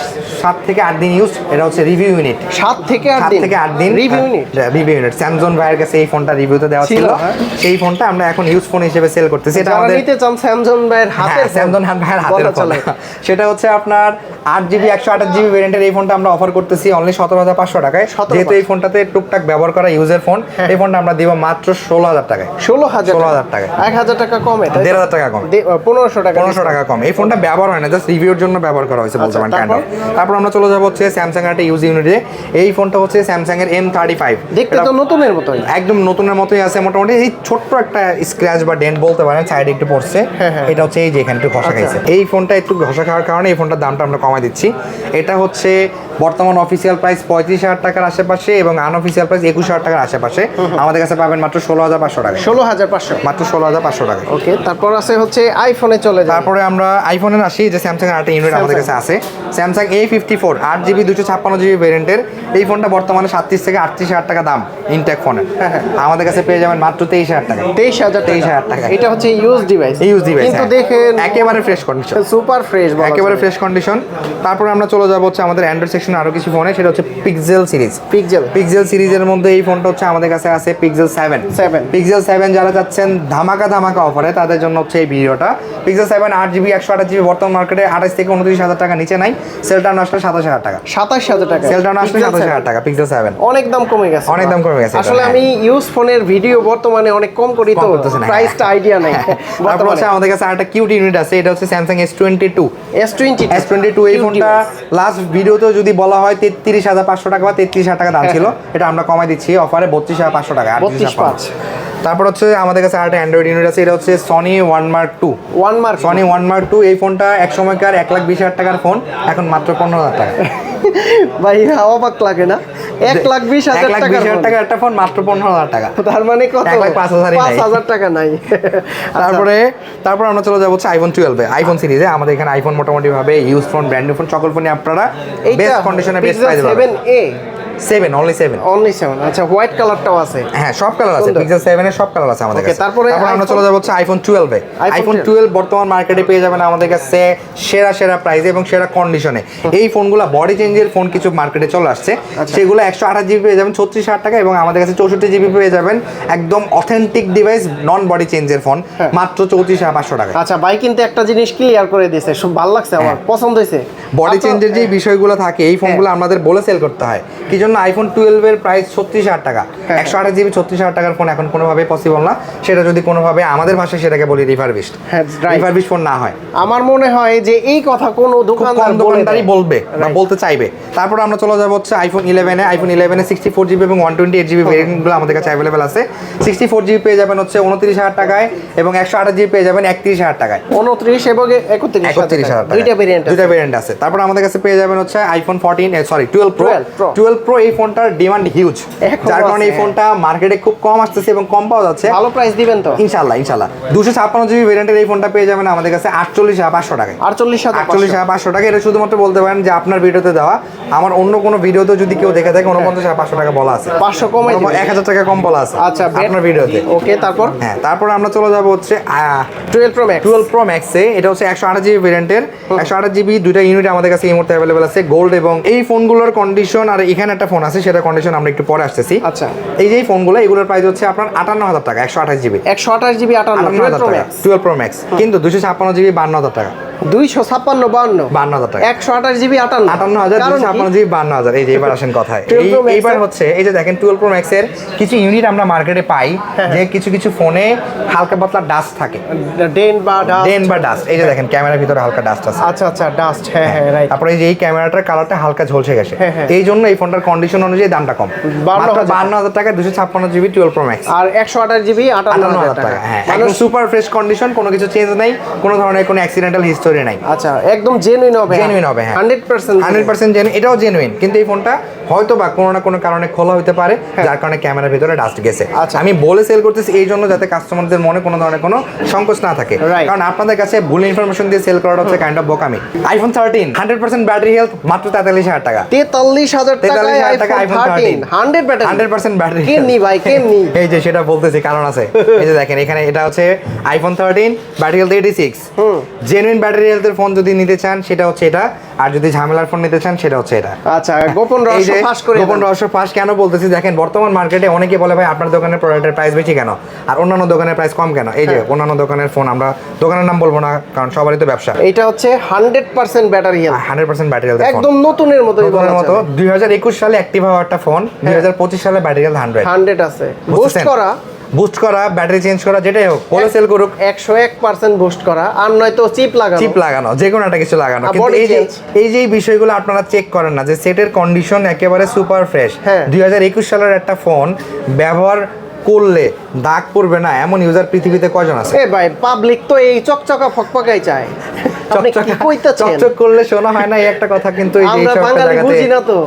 সাত থেকে আট দিন ইউজ এটা হচ্ছে রিভিউ ইউনিট সাত থেকে আট দিন? থেকে আট দিন review unit review unit Samsung ভাইয়ের কাছে এই ফোনটা রিভিউতে দেওয়া ছিল, ছিল হ্যাঁ। সেই ফোনটা আমরা এখন ইউজ ফোন হিসেবে সেল করতেছি। এটা আমাদের নিতে চান স্যামসং ভাইয়ের হাতে হ্যাঁ স্যামসং হ্যান্ড ভাইয়ের চলে। সেটা হচ্ছে আপনার আট জিবি একশো আঠাশ জিবি ভেরিয়েন্টের এই ফোনটা আমরা অফার করতেছি অনলি সতেরো হাজার পাঁচশো টাকায়। 17,500 যেহেতু এই ফোনটাতে টুকটাক ব্যবহার করা ইউজের ফোন এই ফোনটা আমরা দিব মাত্র ষোলো হাজার টাকায়। ষোলো হাজার 16,000 টাকা। এক হাজার টাকা কমে দেড় হাজার টাকা কম। পনেরোশো টাকা পনেরোশো টাকা কম। এই ফোনটা ব্যবহার হয় না জাস্ট রিভিউর জন্য ব্যবহার করা হয়েছে বলতে আচ্ছা, পারেন কাইন্ড তারপর? তারপর আমরা চলে যাব হচ্ছে স্যামসাং একটা ইউজ ইউনিটে এই ফোনটা হচ্ছে স্যামসাং এর এম থার্টি ফাইভ দেখতে তো নতুনের মতোই। একদম নতুনের মতোই আছে মোটামুটি। এই ছোট্ট একটা স্ক্র্যাচ বা ডেন্ট বলতে পারেন সাইডে একটু পড়ছে। হ্যাঁ, হ্যাঁ। এটা হচ্ছে এই যে এখানে একটু ঘষা আচ্ছা। খাইছে এই ফোনটা একটু ঘষা খাওয়ার কারণে এই ফোনটার দামটা আমরা কমাই দিচ্ছি। এটা হচ্ছে বর্তমান অফিসিয়াল প্রাইস পঁয়ত্রিশ হাজার টাকার আশেপাশে এবং আনঅফিসিয়াল প্রাইস একুশ হাজার টাকার আশেপাশে। আমাদের কাছে পাবেন মাত্র ষোলো হাজার পাঁচশো টাকা। ষোলো হাজার পাঁচশো। মাত্র ষোলো হাজার পাঁচশো টাকা। ওকে তারপর আছে হচ্ছে আইফোনে চলে তারপরে আমরা আইফোনে আসি যে স্যামসাং এর আরেকটা ইউনিট আমাদের কাছে আছে। স্যামসাং এ ফিফটি ফোর আট জিবি দুশো ছাপ্পান্ন জিবি ভেরিয়েন্টের এই ফোনটা বর্তমানে সাতত্রিশ থেকে আটত্রিশ হাজার টাকা দাম ইনটেক ফোনের আমাদের কাছে পেয়ে যাবেন মাত্র তেইশ হাজার টাকা। তেইশ হাজার তেইশ হাজার টাকা। এটা হচ্ছে ইউজ ডিভাইস ইউজ ডিভাইস কিন্তু দেখেন একেবারে ফ্রেশ কন্ডিশন সুপার ফ্রেশ একেবারে ফ্রেশ কন্ডিশন তারপরে আমরা চলে যাব হচ্ছে আমাদের অ্যান্ড্রয়েড সেকশনে আরও কিছু ফোনে সেটা হচ্ছে পিক্সেল সিরিজ পিক্সেল পিক্সেল সিরিজের মধ্যে এই ফোনটা হচ্ছে আমাদের কাছে আছে Pixel seven seven Pixel seven যারা চাচ্ছেন ধামাকা ধামাকা অফারে তাদের জন্য হচ্ছে এই ভিডিওটা। পিক্সেল সেভেন আট জিবি একশো আঠাশ জিবি বর্তমান মার্কেটে আঠাশ থেকে উনত্রিশ হাজার টাকা নিচে নাই। সেলটা আসলে সাতাশ হাজার টাকা। সাতাশ হাজার টাকা। সেলটা আসলে সাতাশ হাজার টাকা পিক্সেল সেভেন অনেক দাম কমে গেছে অনেক দাম কমে গেছে আসলে হ্যাঁ। আমি ইউজ ফোনের ভিডিও বর্তমানে অনেক কম করি তো প্রাইসটা আইডিয়া নাই। তারপর বর্তমানে। হচ্ছে আমাদের কাছে আরেকটা কিউট ইউনিট আছে এটা হচ্ছে Samsung S twenty two S twenty S twenty two এই ফোনটা লাস্ট ভিডিওতে যদি বলা হয় তেত্রিশ হাজার পাঁচশো টাকা বা তেত্রিশ হাজার টাকা দাম হ্যাঁ, ছিল এটা আমরা কমাই দিচ্ছি। অফারে বত্রিশ হাজার পাঁচশো টাকা 32 পাঁচ। তারপর হচ্ছে আমাদের কাছে আরেকটা অ্যান্ড্রয়েড ইউনিট আছে এটা হচ্ছে Sony one mark two one mark Sony one mark two এই ফোনটা এক সময়কার এক লাখ বিশ হাজার টাকার ফোন এখন মাত্র পনেরো হাজার টাকা। ভাই অবাক লাগে না। এক লাখ বিশ হাজার টাকা একটা ফোন মাত্র পনেরো হাজার টাকা। তার মানে কত? পাঁচ হাজার পাঁচ হাজার টাকা নাই। তারপরে? তারপর আমরা চলে যাব হচ্ছে আইফোন টুয়েলভে আইফোন সিরিজে আমাদের এখানে আইফোন মোটামুটি ভাবে ইউজ ফোন ব্র্যান্ড ফোন সকল ফোনই আপনারা বেস্ট কন্ডিশনে বেস্ট পাবেন। A seven only seven only seven আচ্ছা হোয়াইট কালারটাও আছে। হ্যাঁ সব কালার আছে। পিক্সেল সেভেন এর সব কালার আছে আমাদের কাছে। তারপরে আমরা চলে যাব হচ্ছে আইফোন টুয়েলভে আইফোন টুয়েলভ বর্তমান মার্কেটে পেয়ে যাবেন আমাদের কাছে সেরা সেরা প্রাইসে এবং সেরা কন্ডিশনে এই ফোনগুলো বডি চেঞ্জের ফোন কিছু মার্কেটে চলে আসছে। আচ্ছা। সেগুলো একশো আঠাশ জিবি পেয়ে যাবেন ছত্রিশ হাজার টাকা এবং আমাদের কাছে চৌষট্টি জিবি পেয়ে যাবেন একদম অথেন্টিক ডিভাইস নন বডি চেঞ্জের ফোন হ্যাঁ। মাত্র চৌত্রিশ হাজার পাঁচশো টাকা। আচ্ছা ভাই কিন্তু একটা জিনিস ক্লিয়ার করে দিয়েছে। খুব ভালো লাগছে আমার পছন্দ হয়েছে। বডি চেঞ্জের যে বিষয়গুলো থাকে এই ফোনগুলো আমাদের বলে সেল করতে হয়। কি জন্য আইফোন টুয়েলভ এর প্রাইস ছত্রিশ হাজার টাকা। হ্যাঁ। একশো আঠাশ জিবি ছত্রিশ হাজার টাকার ফোন এখন কোনোভাবেই পসিবল না। সেটা যদি কোনোভাবে আমাদের ভাষায় সেটাকে বলি রিফারবিস্ট right. রিফারবিস্ট ফোন না হয়। আমার মনে হয় যে এই কথা কোনো দোকানদার দোকানদারই বলবে বা বলতে চাইবে। তারপর আমরা চলে যাব হচ্ছে আইফোন ইলেভেনে আইফোন ইলেভেনে সিক্সটি ফোর জিবি এবং ওয়ান টোয়েন্টি এইট জিবি ভেরিয়েন্টগুলো আমাদের কাছে অ্যাভেলেবেল আছে। সিক্সটি ফোর জিবি পেয়ে যাবেন হচ্ছে উনত্রিশ হাজার টাকায় এবং একশো আঠাশ জিবি পেয়ে যাবেন একত্রিশ হাজার টাকায়। উনত্রিশ এবং একত্রিশ হাজার টাকা দুইটা ভেরিয়েন্ট দুইটা ভেরিয়েন্ট আছে। তারপর আমাদের কাছে পেয়ে যাবেন হচ্ছে iPhone fourteen sorry twelve pro 12 twelve pro এই ফোনটার ডিমান্ড হিউজ যার কারণে এই ফোনটা মার্কেটে খুব কম আসতেছে এবং কম পাওয়া যাচ্ছে। ভালো প্রাইস দিবেন তো? ইনশাল্লাহ ইনশাল্লাহ দুশো ছাপ্পান্ন জিবি ভেরিয়েন্টের এই ফোনটা পেয়ে যাবেন আমাদের কাছে আটচল্লিশ হাজার পাঁচশো টাকায়। আটচল্লিশ হাজার আটচল্লিশ হাজার পাঁচশো টাকা এটা শুধুমাত্র বলতে পারেন যে আপনার ভিডিওতে দেওয়া। আমার অন্য কোনো ভিডিওতে যদি কেউ দেখে থাকে উনপঞ্চাশ হাজার পাঁচশো টাকা বলা আছে। পাঁচশো দিবেন। এক হাজার টাকা কম বলা আছে আচ্ছা আপনার ভিডিওতে ওকে তারপর? হ্যাঁ তারপর আমরা চলে যাব হচ্ছে twelve pro max twelve pro ম্যাক্সে এটা হচ্ছে একশো আঠাশ জিবি ভেরিয়েন্টের একশো আঠাশ জিবি দুইটা ইউনিট আমাদের কাছে এই মুহূর্তে অ্যাভেলেবেল আছে গোল্ড এবং এই ফোনগুলোর কন্ডিশন আর এখানে একটা ফোন আছে সেটা কন্ডিশন আমরা একটু পরে আসতেছি। আচ্ছা। এই যে ফোনগুলো এগুলোর প্রাইস হচ্ছে আপনার আটান্ন হাজার টাকা একশো আঠাশ জিবি একশো আঠাশ জিবি আটান্ন হাজার টাকা টুয়েলভ প্রো ম্যাক্স কিন্তু দুশো ছাপ্পান্ন জিবি বান্ন হাজার টাকা। দুইশো ছাপ্পান্ন বান্ন। বান্ন হাজার টাকা। একশো আঠাশ জিবি আটান্ন। আটান্ন হাজার কারণ দুশো কি? ছাপ্পান্ন জিবি বান্ন হাজার। এই যে এবার আসেন কথায়। 12 এই Pro Max এইবার এর- হচ্ছে এই যে দেখেন টুয়েলভ প্রো ম্যাক্সের কিছু ইউনিট আমরা মার্কেটে পাই হ্যাঁ, যে কিছু কিছু ফোনে হালকা পাতলা ডাস্ট থাকে। ডেন বা ডাস্ট ডেন বা ডাস্ট এই যে দেখেন ক্যামেরার ভিতরে হালকা ডাস্ট আছে। আচ্ছা আচ্ছা ডাস্ট হ্যাঁ হ্যাঁ রাইট তারপরে এই যে এই ক্যামেরাটার কালারটা হালকা ঝলসে গেছে। হ্যাঁ, হ্যাঁ। এই জন্য এই ফোনটার কন্ডিশন অনুযায়ী দামটা কম। বান্ন হাজার টাকা। দুশো ছাপ্পান্ন জিবি টুয়েলভ প্রো ম্যাক্স আর একশো আঠাশ জিবি আটান্ন হাজার টাকা। হ্যাঁ। সুপার ফ্রেশ কন্ডিশন কোনো কিছু চেঞ্জ নাই কোনো ধরনের কোনো অ্যাক্সিডেন্টাল হিস্টোরি নাই। আচ্ছা একদম জেনুইন হবে জেনুইন হবে, হ্যাঁ। Hundred percent hundred percent genuine এটাও জেনুইন কিন্তু এই ফোনটা হয়তো বা কোনো না কোনো কারণে খোলা হতে পারে যার কারণে ক্যামেরার ভিতরে ডাস্ট গেছে। হ্যাঁ। আচ্ছা। আমি বলে সেল করতেছি এই জন্য যাতে কাস্টমারদের মনে কোনো ধরনের কোনো সংকোচ না থাকে। কারণ আপনাদের কাছে ভুল ইনফরমেশন দিয়ে সেল করাটা হচ্ছে কাইন্ড অফ বোকামি। IPhone thirteen hundred percent battery health মাত্র তেতাল্লিশ হাজার টাকা। তেতাল্লিশ হাজার তেতাল্লিশ হাজার টাকা iPhone thirteen hundred battery hundred percent battery কেমনি ভাই কেমনি? এই যে সেটা বলতেছি কারণ আছে। এই যে দেখেন এখানে এটা হচ্ছে iPhone thirteen battery health eighty six. Genuine battery হেলথের ফোন যদি নিতে চান সেটা হচ্ছে এটা। আর যদি ঝামেলার ফোন নিতে চান সেটা হচ্ছে এটা। আচ্ছা গোপন রহস্য ফাঁস করে গোপন রহস্য ফাঁস কেন বলতেছি? দেখেন বর্তমান মার্কেটে অনেকে বলে ভাই আপনার দোকানের প্রোডাক্টের প্রাইস বেশি কেন? আর অন্যান্য দোকানের প্রাইস কম কেন? এই যে হ্যাঁ। অন্যান্য দোকানের ফোন আমরা দোকানের নাম বলব না কারণ সবারই তো ব্যবসা। এটা হচ্ছে hundred percent battery hundred percent battery একদম নতুনের মতো নতুনের মতো। দুই হাজার একুশ সালে অ্যাক্টিভ হওয়া একটা ফোন দুই হাজার পঁচিশ সালে ব্যাটারি হান্ড্রেড হান্ড্রেড আছে। বুস্ট করা বুস্ট করা ব্যাটারি চেঞ্জ করা যেটাই হোক পরে সেল করুক। একশো এক পার্সেন্ট বুস্ট করা আর নয়তো চিপ লাগানো। চিপ লাগানো যে কোনো একটা কিছু লাগানো। কিন্তু এই যে এই যে এই বিষয়গুলো আপনারা চেক করেন না যে সেটের কন্ডিশন একেবারে সুপার ফ্রেশ হ্যাঁ। দুই হাজার একুশ সালের একটা ফোন ব্যবহার করলে দাগ পড়বে না এমন ইউজার পৃথিবীতে কয়জন আছে? এ ভাই পাবলিক তো এই চকচকা ফকফকাই চায়। চকচক- করলে শোনা হয় না এই একটা কথা কিন্তু এই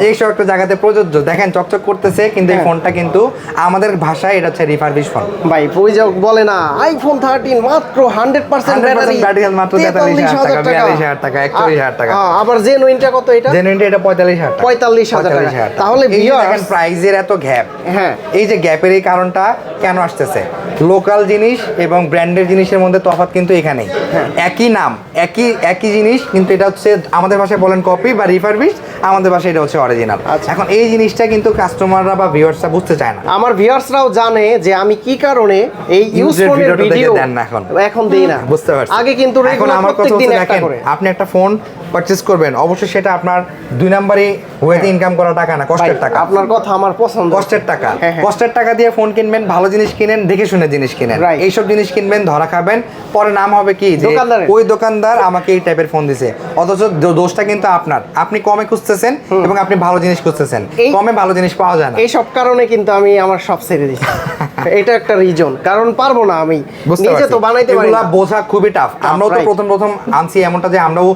এইসব একটা জায়গাতে প্রযোজ্য। দেখেন চকচক করতেছে কিন্তু এই হ্যাঁ। ফোনটা কিন্তু আমাদের ভাষায় এটা হচ্ছে রিফারবিশ ফোন ভাই ওই যে বলে না আইফোন থার্টিন মাত্র হান্ড্রেড পার্সেন্ট 100% ব্যাটারি মাত্র 43,000 টাকা, 42,000 টাকা, 41,000 টাকা। হ্যাঁ, আবার জেনুইনটা কত এটা? জেনুইনটা এটা পঁয়তাল্লিশ হাজার টাকা। 45,000 টাকা। তাহলে দেখেন প্রাইজের এত গ্যাপ হ্যাঁ। এই যে গ্যাপের এই কারণটা কেন আসছে? আসতেছে। লোকাল জিনিস এবং ব্র্যান্ডের জিনিসের মধ্যে তফাৎ কিন্তু এখানেই। একই নাম একই একই জিনিস কিন্তু এটা হচ্ছে আমাদের ভাষায় বলেন কপি বা রিফারবিশ আমাদের ভাষায় এটা হচ্ছে অরিজিনাল আচ্ছা। এখন এই জিনিসটা কিন্তু কাস্টমাররা বা ভিউয়ার্সরা বুঝতে চায় না। আমার ভিউয়ার্সরাও জানে যে আমি কি কারণে এই ইউজ ফোনের ভিডিও দেন না এখন। এখন দেই না। বুঝতে পারছি। আগে কিন্তু এখন আমার কথা হচ্ছে দেখেন করে। আপনি একটা ফোন পারচেজ করবেন অবশ্যই সেটা আপনার দুই নাম্বারই ওয়েতে ইনকাম করা টাকা না কষ্টের টাকা। আপনার কথা আমার পছন্দ। কষ্টের টাকা। হ্যাঁ, হ্যাঁ। কষ্টের টাকা দিয়ে ফোন কিনবেন ভালো জিনিস কিনেন দেখে শুনে জিনিস কিনেন. এইসব জিনিস কিনবেন ধরা খাবেন। পরে নাম হবে কি? যে ওই দোকানদার আমাকে এই টাইপের ফোন দিছে। অথচ দোষটা কিন্তু আপনার। আপনি কমে খুঁজতেছেন এবং আপনি ভালো জিনিস খুঁজতেছেন। কমে ভালো জিনিস পাওয়া যায় না। এই সব কারণে কিন্তু আমি আমার সব ছেড়ে দিচ্ছি এটা একটা রিজন কারণ পারব না আমি। নিজে তো বানাইতে পারি না। বোঝা খুবই টাফ আমরাও তো প্রথম প্রথম আনছি এমনটা যে আমরাও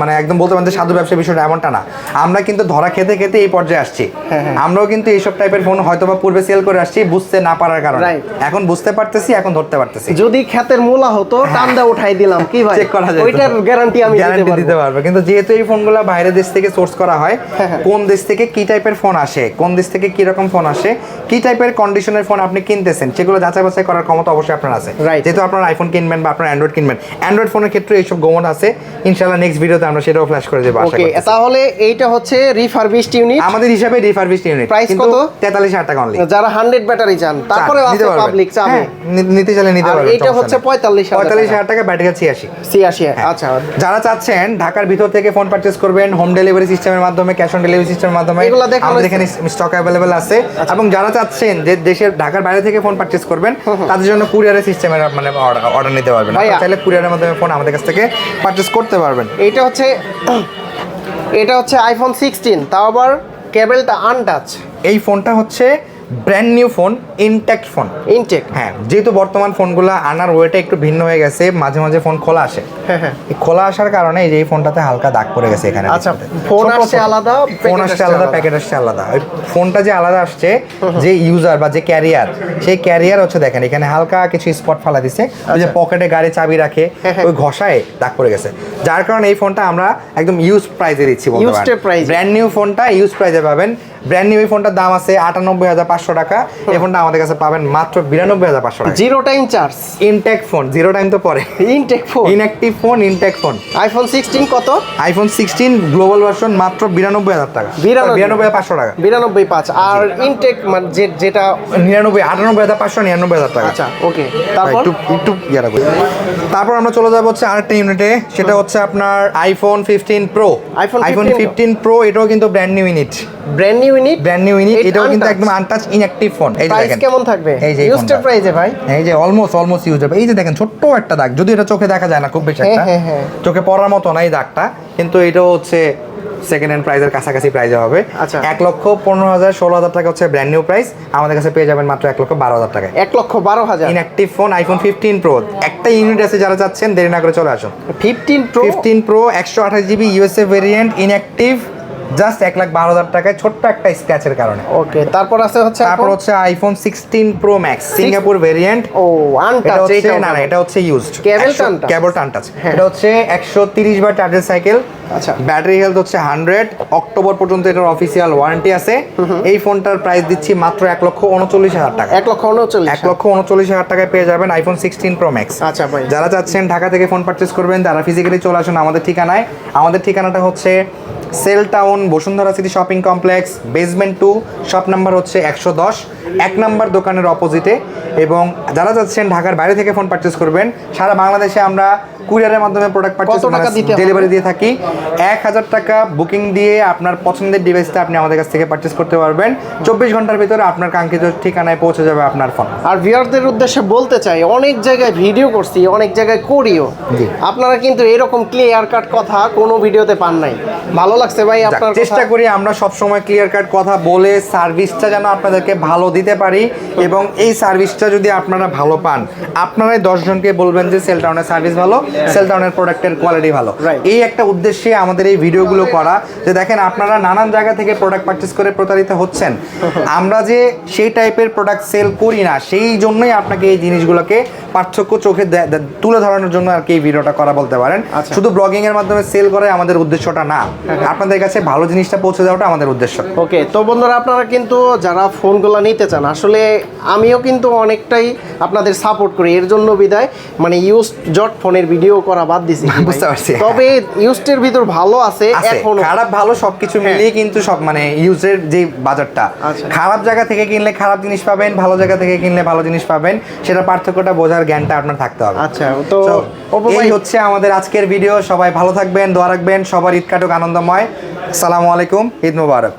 মানে একদম বলতে পারেন সাধু ব্যবসা বিষয়টা এমনটা না। আমরা কিন্তু ধরা খেতে খেতে এই পর্যায়ে আসছি। হ্যাঁ, হ্যাঁ। আমরাও কিন্তু এইসব টাইপের ফোন হয়তো বা পূর্বে সেল করে আসছি বুঝতে না পারার কারণে। এখন বুঝতে পারতেছি এখন ধরতে পারতেছি। যদি খ্যাতের মূলা হতো টান্দা উঠাই দিলাম কি ভাই? চেক করা যায় ওইটার গ্যারান্টি আমি গ্যারান্টি দিতে পারব। কিন্তু যেহেতু এই ফোনগুলো বাইরের দেশ থেকে সোর্স করা হ্যাঁ, হ্যাঁ। কোন দেশ থেকে কি টাইপের ফোন আসে কোন দেশ থেকে কি রকম ফোন আসে কি টাইপের কন্ডিশনের ফোন আপনি কিনতেছেন সেগুলো যাচাই বাছাই করার ক্ষমতা অবশ্যই আপনার আছে। যেহেতু আপনার আইফোন কিনবেন বা আপনার অ্যান্ড্রয়েড কিনবেন অ্যান্ড্রয়েড ফোনের ক্ষেত্রে এইসব গোমন আছে। ইনশাআল্লাহ নেক্সট ভিডিওতে আমরা সেটাও ফ্ল্যাশ করে দেবো ওকে তাহলে এইটা হচ্ছে রিফারবিশড ইউনিট আমাদের হিসাবে রিফারবিশড ইউনিট কিন্তু কত? তেতাল্লিশ হাজার টাকা অনলি যারা হান্ড্রেড ব্যাটারি চান তারপরে আছে পাবলিক চাবে। নিতে চাইলে নিতে পারবেন এইটা হচ্ছে 45,000 পঁয়তাল্লিশ হাজার টাকা। ব্যাটারি ছিয়াশি। ছিয়াশি আচ্ছা। যারা চাচ্ছেন ঢাকার ভিতর থেকে ফোন পারচেজ করবেন হোম ডেলিভারি সিস্টেমের মাধ্যমে ক্যাশ অন ডেলিভারি সিস্টেমের মাধ্যমে এগুলো দেখানো আমাদের এখানে স্টক অ্যাভেলেবেল আছে। এবং যারা চাচ্ছেন যে দেশের ঢাকার বাইরে থেকে ফোন পারচেজ করবেন তাদের জন্য কুরিয়ারের সিস্টেমের মানে অর্ডার নিতে পারবেন। তাহলে চাইলে কুরিয়ারের মাধ্যমে ফোন আমাদের কাছ থেকে পারচেজ করতে পারবেন। এটা হচ্ছে এটা হচ্ছে আইফোন সিক্সটিন তাও আবার কেবেলটা আনটাচ এই ফোনটা হচ্ছে brand new phone intact phone intact হ্যাঁ যেহেতু বর্তমান ফোনগুলো আনার ওয়েটা একটু ভিন্ন হয়ে গেছে মাঝে মাঝে ফোন খোলা আসে। হ্যাঁ হ্যাঁ। খোলা আসার কারণে এই যে এই ফোনটাতে হালকা দাগ পড়ে গেছে এখানে আচ্ছা, ফোন আসছে আলাদা, ফোন আসছে আলাদা। প্যাকেট আসছে আলাদা। ওই ফোনটা যে আলাদা আসছে যে ইউজার বা যে ক্যারিয়ার সেই ক্যারিয়ার হচ্ছে দেখেন এখানে হালকা কিছু স্পট ফালা দিছে। ওই যে আচ্ছা। পকেটে গাড়ি চাবি রাখে হ্যাঁ, হ্যাঁ। ওই ঘষায় দাগ পড়ে গেছে। যার কারণে এই ফোনটা আমরা একদম ইউজ প্রাইজে দিচ্ছি বলতে পারেন। ব্র্যান্ড নিউ ফোনটা ইউজ প্রাইজে পাবেন। ব্র্যান্ড নিউ এই ফোনটার দাম আছে আটানব্বই হাজার পাঁচশো টাকা। এই ফোনটা আমাদের কাছে পাবেন মাত্র বিরানব্বই হাজার পাঁচশো টাকা। Zero time charge intact phone zero time তো পরে। Intact phone inactive phone intact phone iPhone sixteen কত? আইফোন সিক্সটিন গ্লোবাল ভার্সন মাত্র বিরানব্বই হাজার টাকা। বিরানব্বই। হাজার পাঁচশো টাকা। বিরানব্বই পাঁচ। আর ইনটেক মানে যেটা নিরানব্বই আটানব্বই হাজার পাঁচশো নিরানব্বই হাজার টাকা। আচ্ছা ওকে তারপর? একটু একটু ইয়ারা করি তারপর আমরা চলে যাব হচ্ছে আরেকটা ইউনিটে সেটা হচ্ছে আপনার iPhone fifteen pro iPhone 15 fifteen pro এটাও কিন্তু brand new unit brand new unit brand new unit এটাও কিন্তু একদম আনটাচ ইনঅ্যাক্টিভ ফোন এই যে দেখেন। কেমন থাকবে? এই যে ইউজড প্রাইসে ভাই। এই যে অলমোস্ট অলমোস্ট ইউজ এই যে দেখেন ছোট্ট একটা দাগ। যদি এটা চোখে দেখা যায় না খুব বেশি হ্যাঁ, একটা। হ্যাঁ, হ্যাঁ। চোখে পড়ার মতো না এই দাগটা কিন্তু এটাও হচ্ছে সেকেন্ড হ্যান্ড প্রাইসের কাছাকাছি প্রাইসে হবে। আচ্ছা। এক লক্ষ পনেরো হাজার ষোলো হাজার টাকা হচ্ছে ব্র্যান্ড নিউ প্রাইস আমাদের কাছে পেয়ে যাবেন মাত্র এক লক্ষ বারো হাজার টাকায়। এক লক্ষ বারো হাজার। Inactive phone iPhone fifteen pro একটা ইউনিট আছে যারা চাচ্ছেন দেরি না করে চলে আসুন। ফিফটিন প্রো ফিফটিন প্রো একশো আঠাশ GB USA variant inactive just এক লাখ বারো হাজার টাকায় ছোট্ট একটা স্ক্র্যাচের কারণে। ওকে তারপর আছে হচ্ছে তারপর হচ্ছে iPhone sixteen pro max Singapore variant ও এটা হচ্ছে না না এটা হচ্ছে ইউজ ক্যাবল টান? কেবল টান টাচ এটা হচ্ছে একশো তিরিশ বার চার্জের সাইকেল আচ্ছা। ব্যাটারি হেলথ হচ্ছে হান্ড্রেড অক্টোবর পর্যন্ত এটার অফিসিয়াল ওয়ারেন্টি আছে। এই ফোনটার প্রাইস দিচ্ছি মাত্র এক লক্ষ উনচল্লিশ হাজার টাকা। এক লক্ষ উনচল্লিশ এক লক্ষ উনচল্লিশ হাজার টাকায় পেয়ে যাবেন আইফোন সিক্সটিন প্রো ম্যাক্স আচ্ছা ভাই। যারা চাচ্ছেন ঢাকা থেকে ফোন পারচেস করবেন তারা ফিজিক্যালি চলে আসুন আমাদের ঠিকানায়। আমাদের ঠিকানাটা হচ্ছে Cell Town Bashundhara City shopping complex basement two shop number হচ্ছে একশো দশ। এক নাম্বার দোকানের অপোজিটে এবং যারা চাচ্ছেন ঢাকার বাইরে থেকে ফোন পারচেস করবেন সারা বাংলাদেশে আমরা কুরিয়ারের মাধ্যমে প্রোডাক্ট পারচেস কত টাকা দিতে ডেলিভারি দিয়ে থাকি। এক হাজার টাকা বুকিং দিয়ে আপনার পছন্দের ডিভাইসটা আপনি আমাদের কাছ থেকে পারচেস করতে পারবেন। চব্বিশ ঘণ্টার ভিতরে আপনার কাঙ্ক্ষিত ঠিকানায় পৌঁছে যাবে আপনার ফোন আর ভিউয়ারদের উদ্দেশ্যে বলতে চাই অনেক জায়গায় ভিডিও করছি অনেক জায়গায় করিও। আপনারা কিন্তু এরকম ক্লিয়ার কাট কথা কোনো ভিডিওতে পান নাই। ভালো লাগছে ভাই আপনার চেষ্টা করি আমরা সব সময় ক্লিয়ার কাট কথা বলে সার্ভিসটা যেন আপনাদেরকে ভালো দিতে পারি এবং এই সার্ভিসটা যদি আপনারা ভালো পান আপনারাই দশজনকে বলবেন যে সেল টাউনের সার্ভিস ভালো। সেল টাউনের প্রোডাক্টের কোয়ালিটি ভালো। এই একটা উদ্দেশ্যে আমাদের এই ভিডিওগুলো করা যে দেখেন আপনারা নানান জায়গা থেকে প্রোডাক্ট পারচেস করে প্রতারিত হচ্ছেন। আমরা যে সেই টাইপের প্রোডাক্ট সেল করি না সেই জন্যই আপনাকে এই জিনিসগুলোকে পার্থক্য চোখে তুলে ধরানোর জন্য আর কি এই ভিডিওটা করা বলতে পারেন। আচ্ছা। শুধু ব্লগিং এর মাধ্যমে সেল করে আমাদের উদ্দেশ্যটা না। আপনাদের কাছে ভালো জিনিসটা পৌঁছে দেওয়াটা আমাদের উদ্দেশ্য। ওকে তো বন্ধুরা আপনারা কিন্তু যারা ফোনগুলো নিতে চান আসলে আমিও কিন্তু অনেকটাই আপনাদের সাপোর্ট করি এর জন্য বিদায়। মানে ইউজ জট ফোনের ভিডিও করা বাদ দিছি বুঝতে পারছি। তবে ইউজটের ভিতর ভালো আছে এখনও খারাপ ভালো সবকিছু মিলিয়ে কিন্তু সব মানে ইউজের যে বাজারটা হ্যাঁ। আচ্ছা। খারাপ জায়গা থেকে কিনলে খারাপ জিনিস পাবেন ভালো জায়গা থেকে কিনলে ভালো জিনিস পাবেন সেটা পার্থক্যটা বোঝার জ্ঞানটা আপনার থাকতে হবে আচ্ছা তো এই হচ্ছে আমাদের আজকের ভিডিও সবাই ভালো থাকবেন দোয়া রাখবেন সবার ঈদ কাটুক আনন্দময় সালামু আলাইকুম ঈদ মুবারক